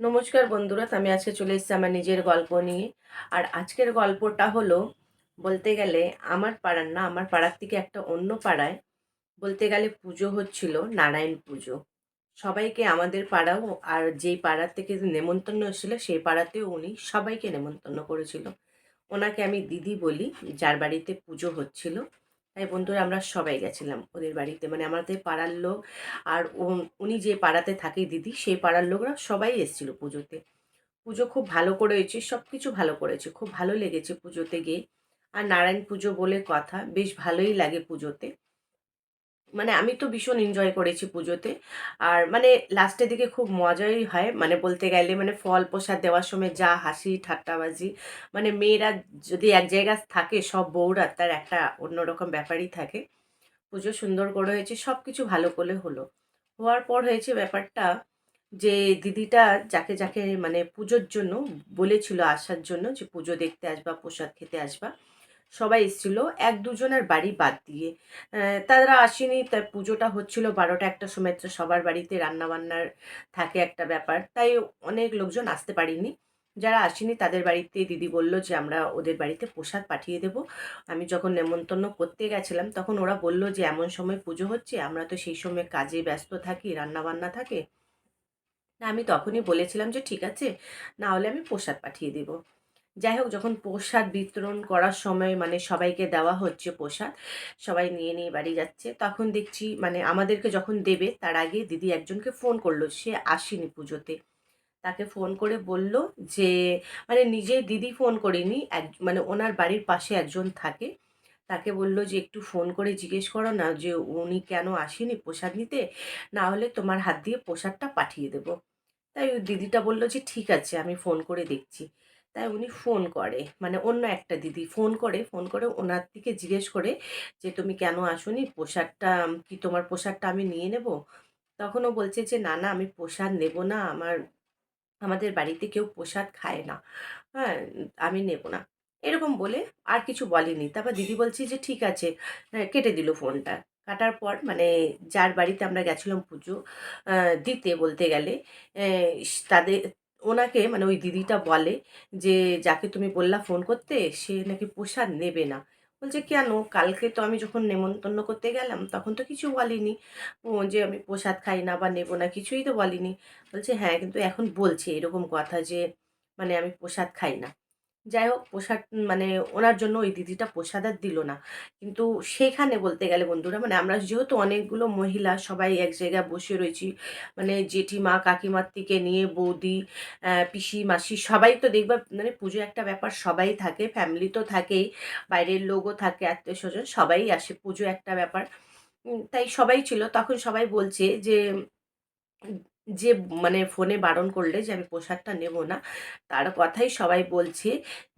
নমস্কার বন্ধুরা, আমি আজকে চলে এসেছি আমার নিজের গল্প নিয়ে। আর আজকের গল্পটা হলো, বলতে গেলে আমার পাড়ার না, আমার পাড়ার থেকে একটা অন্য পাড়ায় বলতে গেলে পুজো হচ্ছিল নারায়ণ পুজো। সবাইকে আমাদের পাড়াও আর যেই পাড়ার থেকে নেমন্তন্ন এসেছিল, সেই পাড়াতেও উনি সবাইকে নেমন্তন্ন করেছিল। ওনাকে আমি দিদি বলি, যার বাড়িতে পুজো হচ্ছিল। তাই বন্ধুরা আমরা সবাই গেছিলাম ওদের বাড়িতে। মানে আমাদের পাড়ার লোক আর উনি যে পাড়াতে থাকে দিদি, সেই পাড়ার লোকরা সবাই এসেছিল পুজোতে। পুজো খুব ভালো করেছে সব কিছু ভালো করেছে, খুব ভালো লেগেছে পুজোতে গিয়ে। আর নারায়ণ পুজো বলে কথা, বেশ ভালোই লাগে পুজোতে। মানে আমি তো ভীষণ এনজয় করেছি পুজোতে। আর মানে লাস্টের দিকে খুব মজাই হয়। মানে বলতে গেলে মানে ফল প্রসাদ দেওয়ার সময় যা হাসি, ঠাট্টাবাজি মানে মেয়েরা যদি এক জায়গায় থাকে, সব বউরা তার একটা অন্যরকম ব্যাপারই থাকে। পুজো সুন্দর করে হয়েছে সব কিছু ভালো করে হলো। হওয়ার পর হয়েছে ব্যাপারটা যে দিদিটা যাকে যাকে মানে পুজোর জন্য বলেছিল আসার জন্য যে পুজো দেখতে আসবা, প্রসাদ খেতে আসবা সবাই এসেছিল, এক দুজনের বাড়ি বাদ দিয়ে। তারা আসেনি, তার পুজোটা হচ্ছিল বারোটা একটা সময়, তো সবার বাড়িতে রান্না বান্নার থাকে একটা ব্যাপার। তাই অনেক লোকজন আসতে পারিনি। যারা আসেনি, তাদের বাড়িতে দিদি বলল যে, আমরা ওদের বাড়িতে প্রসাদ পাঠিয়ে দেব। আমি যখন নেমন্তন্ন করতে গেছিলাম, তখন ওরা বলল যে, এমন সময় পুজো হচ্ছে, আমরা তো সেই সময় কাজে ব্যস্ত থাকি রান্না বান্না থাকে। না আমি তখনই বলেছিলাম যে, ঠিক আছে, না হলে আমি প্রসাদ পাঠিয়ে দেব। যাই হোক যখন প্রসাদ বিতরণ করার সময় মানে সবাইকে দেওয়া হচ্ছে প্রসাদ, সবাই নিয়ে নিয়ে বাড়ি যাচ্ছে, তখন দেখছি মানে আমাদেরকে যখন দেবে, তার আগে দিদি একজনকে ফোন করল, সে আসেনি পুজোতে। তাকে ফোন করে বলল যে মানে নিজে দিদি ফোন করেনি, এক মানে ওনার বাড়ির পাশে একজন থাকে। তাকে বলল যে, একটু ফোন করে জিজ্ঞেস করো না যে, উনি কেন আসেনি প্রসাদ নিতে? না হলে তোমার হাত দিয়ে প্রসাদটা পাঠিয়ে দেবো। তাই দিদিটা বলল যে, ঠিক আছে, আমি ফোন করে দেখছি। তাই উনি ফোন করে। মানে অন্য একটা দিদি ফোন করে ফোন করে ওনার দিকে জিজ্ঞেস করে যে তুমি কেন আসোনি? প্রসাদটা কি তোমার প্রসাদটা আমি নিয়ে নেব? তখন ও বলছে যে না না আমি প্রসাদ নেব না। আমার আমাদের বাড়িতে কেউ প্রসাদ খায় না। হ্যাঁ আমি নেব না। এরকম বলে আর কিছু বলেনি। তারপর দিদি বলছে যে ঠিক আছে। হ্যাঁ, কেটে দিল ফোনটা। কাটার পর মানে যার বাড়িতে আমরা গেছিলাম পুজো দিতে বলতে গেলে তাদের ওনাকে মানে ওই দিদিটা বলে যে, যাকে তুমি বললা ফোন করতে, সে নাকি প্রসাদ নেবে না। বলছে, কেন? কালকে তো আমি যখন নেমন্তন্ন করতে গেলাম, তখন তো কিছু বলিনি। ও যে, আমি প্রসাদ খাই না বা নেব না, কিছুই তো বলিনি। বলছে হ্যাঁ কিন্তু এখন বলছে এরকম কথা যে মানে আমি প্রসাদ খাই না। যাই হোক প্রসাদ মানে ওনার জন্য ওই দিদিটা প্রসাদ আর দিল না। কিন্তু সেখানে বলতে গেলে বন্ধুরা মানে আমরা যেহেতু অনেকগুলো মহিলা সবাই এক জায়গায় বসে রয়েছি মানে জেঠিমা, কাকিমার থেকে নিয়ে বৌদি পিসি, মাসি সবাই তো দেখবা মানে পুজো একটা ব্যাপার সবাই থাকে ফ্যামিলি তো থাকেই, বাইরের লোকও থাকে আত্মীয় স্বজন সবাই আসে, পুজো একটা ব্যাপার। তাই সবাই ছিল, তখন সবাই বলছে যে যে মানে ফোনে বারণ করলে যে আমি পোশাকটা নেব না, তার কথাই সবাই বলছে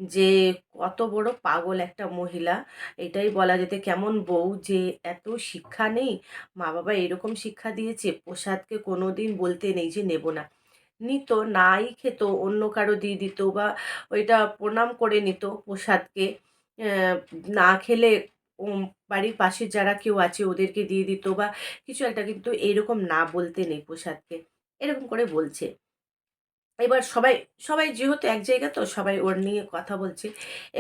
যে, কত বড় পাগল একটা মহিলা। এটাই বলা যেতে কেমন বউ যে এত শিক্ষা নেই। মা বাবা এরকম শিক্ষা দিয়েছে, প্রসাদকে কোনো দিন বলতে নেই যে নেব না। নিত, নাই খেত, অন্য কারও দিয়ে দিত বা ওইটা প্রণাম করে নিত প্রসাদকে। না খেলে বাড়ির পাশে যারা কেউ আছে ওদেরকে দিয়ে দিত বা কিছু একটা, কিন্তু এইরকম না বলতে নেই প্রসাদকে। এরকম করে বলছে। এবার সবাই সবাই যেহেতু এক জায়গা তো সবাই ওর নিয়ে কথা বলছে।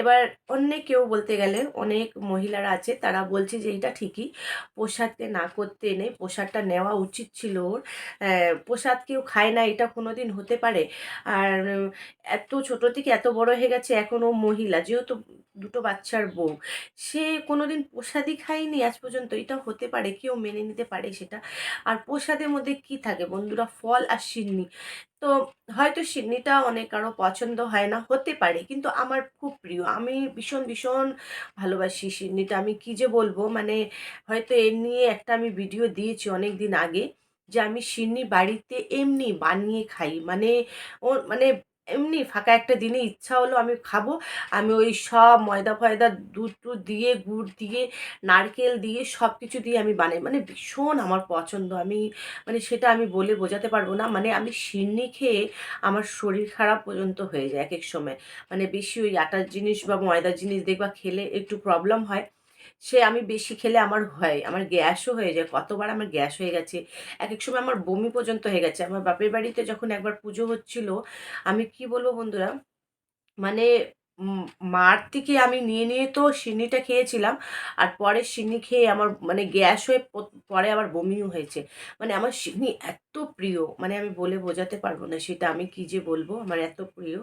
এবার অন্য কেউ বলতে গেলে অনেক মহিলারা আছে, তারা বলছে যে এটা ঠিকই, প্রসাদকে না করতে নেই প্রসাদটা নেওয়া উচিত ছিল ওর। প্রসাদ কেউ খায় না, এটা কোনো দিন হতে পারে। আর এত ছোট থেকে এত বড় হয়ে গেছে এখনও মহিলা, যেহেতু দুটো বাচ্চার বউ, সে কোনোদিন প্রসাদই খায়নি আজ পর্যন্ত, এটা হতে পারে, কেউ মেনে নিতে পারে সেটা। আর প্রসাদের মধ্যে কি থাকে বন্ধুরা? ফল আর সিন্নি। তো হয়তো সিডনিটা অনেক কারও পছন্দ হয় না, হতে পারে। কিন্তু আমার খুব প্রিয়। আমি ভীষণ ভীষণ ভালোবাসি সিডনিটা আমি কি যে বলব? মানে হয়তো এর নিয়ে একটা আমি ভিডিও দিয়েছি অনেক দিন আগে যে আমি সিডনি বাড়িতে এমনি বানিয়ে খাই। মানে ও মানে এমনি ফাঁকা একটা দিনে ইচ্ছা হলো আমি খাব। আমি ওই সব ময়দা ফয়দা দুধ টুধ দিয়ে, গুড় দিয়ে, নারকেল দিয়ে সব কিছু দিয়ে আমি বানাই। মানে ভীষণ আমার পছন্দ। আমি মানে সেটা আমি বলে বোঝাতে পারব না। মানে আমি সিন্নি খেয়ে আমার শরীর খারাপ পর্যন্ত হয়ে যায় এক এক সময়। মানে বেশি ওই আটার জিনিস বা ময়দার জিনিস দেখবা খেলে একটু প্রবলেম হয়। সে আমি বেশি খেলে আমার হয়, আমার গ্যাসও হয়ে যায়, কতবার আমার গ্যাস হয়ে গেছে এক এক সময় আমার বমি পর্যন্ত হয়ে গেছে। আমার বাপের বাড়িতে যখন একবার পুজো হচ্ছিল, আমি কি বলব বন্ধুরা মানে মার থেকে আমি নিয়ে নিয়ে তো সিন্নিটা খেয়েছিলাম, আর পরে সিন্নি খেয়ে আমার মানে গ্যাস হয়ে পরে আবার বমিও হয়েছে। মানে আমার সিন্নি এত প্রিয় মানে আমি বলে বোঝাতে পারব না সেটা আমি কি যে বলব, আমার এত প্রিয়।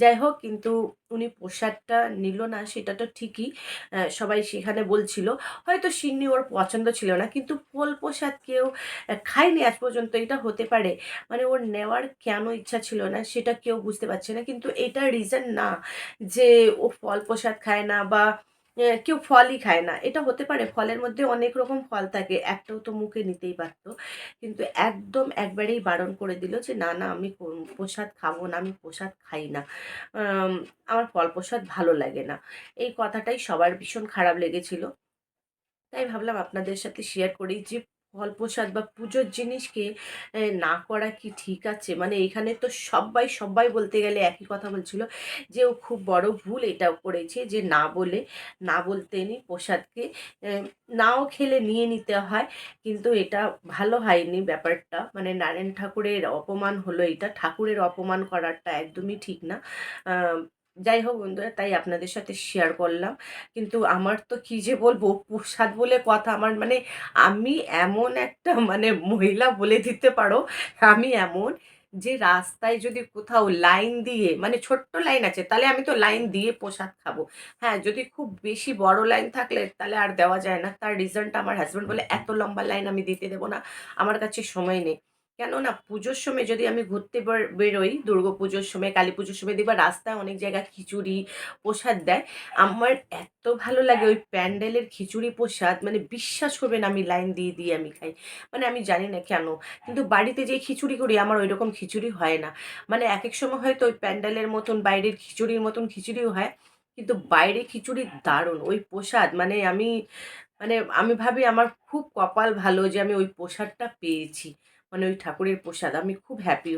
যাই হোক, কিন্তু উনি প্রসাদটা নিল না, সেটা তো ঠিকই সবাই সেখানে বলছিল। হয়তো সিন্নি ওর পছন্দ ছিল না, কিন্তু ফল প্রসাদ কেউ খায়নি আজ পর্যন্ত, এটা হতে পারে। মানে ওর নেওয়ার কেন ইচ্ছা ছিল না, সেটা কেউ বুঝতে পারছে না, কিন্তু এটা রিজন না। যে ও ফল প্রসাদ খায় না বা কেউ ফলই খায় না। এটা হতে পারে ফলের মধ্যে অনেক রকম ফল থাকে, একটাও তো মুখে নিতেই পারতো। কিন্তু একদম একবারেই বারণ করে দিল যে, না না, আমি প্রসাদ খাব না, আমি প্রসাদ খাই না। আমার ফল প্রসাদ ভালো লাগে না। এই কথাটাই সবার ভীষণ খারাপ লেগেছিল। তাই ভাবলাম আপনাদের সাথে শেয়ার করি যে ফল প্রসাদ বা পুজোর জিনিসকে না করা কি ঠিক আছে? মানে এখানে তো সবাই সবাই বলতে গেলে একই কথা বলছিল যে ও খুব বড় ভুল এটাও করেছে যে না বলে, না বলতে নি প্রসাদকে। নাও খেলে নিয়ে নিতে হয়, কিন্তু এটা ভালো হয়নি ব্যাপারটা। মানে নারায়ণ ঠাকুরের অপমান হলো এটা। ঠাকুরের অপমান করাটা একদমই ঠিক না। যাই হোক বন্ধুরা, তাই আপনাদের সাথে শেয়ার করলাম। কিন্তু আমার তো কি যে বলব, প্রসাদ বলে কথা আমার মানে আমি এমন একটা মানে মহিলা বলে দিতে পারো, আমি এমন যে রাস্তায় যদি কোথাও লাইন দিয়ে মানে ছোট্ট লাইন আছে, তাহলে আমি তো লাইন দিয়ে প্রসাদ খাব। হ্যাঁ যদি খুব বেশি বড় লাইন থাকলে তাহলে আর দেওয়া যায় না। তার রিজনটা আমার হাজব্যান্ড বলে, এত লম্বা লাইন আমি দিতে দেবো না, আমার কাছে সময় নেই। কেননা পুজোর সময় যদি আমি ঘুরতে বেরোই, দুর্গা পুজোর সময়, কালী পুজোর সময় দেখবা রাস্তায় অনেক জায়গায় খিচুড়ি প্রসাদ দেয়। আমার এত ভালো লাগে ওই প্যান্ডেলের খিচুড়ি প্রসাদ মানে বিশ্বাস করবেন আমি লাইন দিয়ে দিয়ে আমি খাই। মানে আমি জানি না কেন, কিন্তু বাড়িতে যে খিচুড়ি করি, আমার ওই রকম খিচুড়ি হয় না। মানে এক এক সময় হয়তো ওই প্যান্ডেলের মতন, বাইরের খিচুড়ির মতন খিচুড়িও হয়, কিন্তু বাইরে খিচুড়ি দারুণ, ওই প্রসাদ মানে আমি মানে আমি ভাবি আমার খুব কপাল ভালো যে আমি ওই প্রসাদটা পেয়েছি। মানে ওই ঠাকুরের প্রসাদ আমি খুব হ্যাপি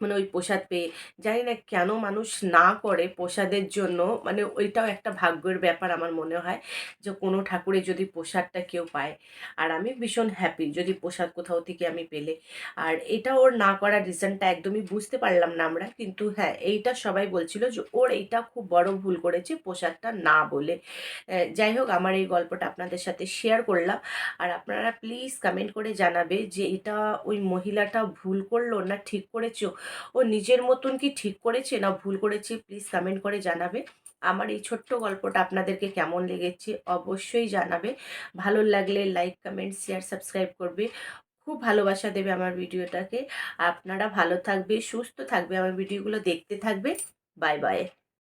মানে ওই প্রসাদ পেয়ে। জানি না কেন মানুষ না করে প্রসাদের জন্য মানে ওইটাও একটা ভাগ্যের ব্যাপার আমার মনে হয় যে কোনো ঠাকুরে যদি প্রসাদটা কেউ পায়। আর আমি ভীষণ হ্যাপি যদি প্রসাদ কোথাও থেকে আমি পেলে। আর এটা ওর না করার রিজনটা একদমই বুঝতে পারলাম না আমরা, কিন্তু হ্যাঁ এইটা সবাই বলছিল যে ওর এইটা খুব বড় ভুল করেছে প্রসাদটা না বলে। যাই হোক, আমার এই গল্পটা আপনাদের সাথে শেয়ার করলাম। আর আপনারা প্লিজ কমেন্ট করে জানাবে যে এটা ওই মহিলাটা ভুল করল না ঠিক করেছ? ও নিজের মতন কি ঠিক করেছে না ভুল করেছে প্লিজ কমেন্ট করে জানাবে। আমার এই ছোট্ট গল্পটা আপনাদেরকে কেমন লেগেছে অবশ্যই জানাবে। ভালো লাগলে লাইক কমেন্ট শেয়ার সাবস্ক্রাইব করবে। খুব ভালোবাসা দেবে আমার ভিডিওটাকে। আপনারা ভালো থাকবে, সুস্থ থাকবে, আমার ভিডিওগুলো দেখতে থাকবে। Bye bye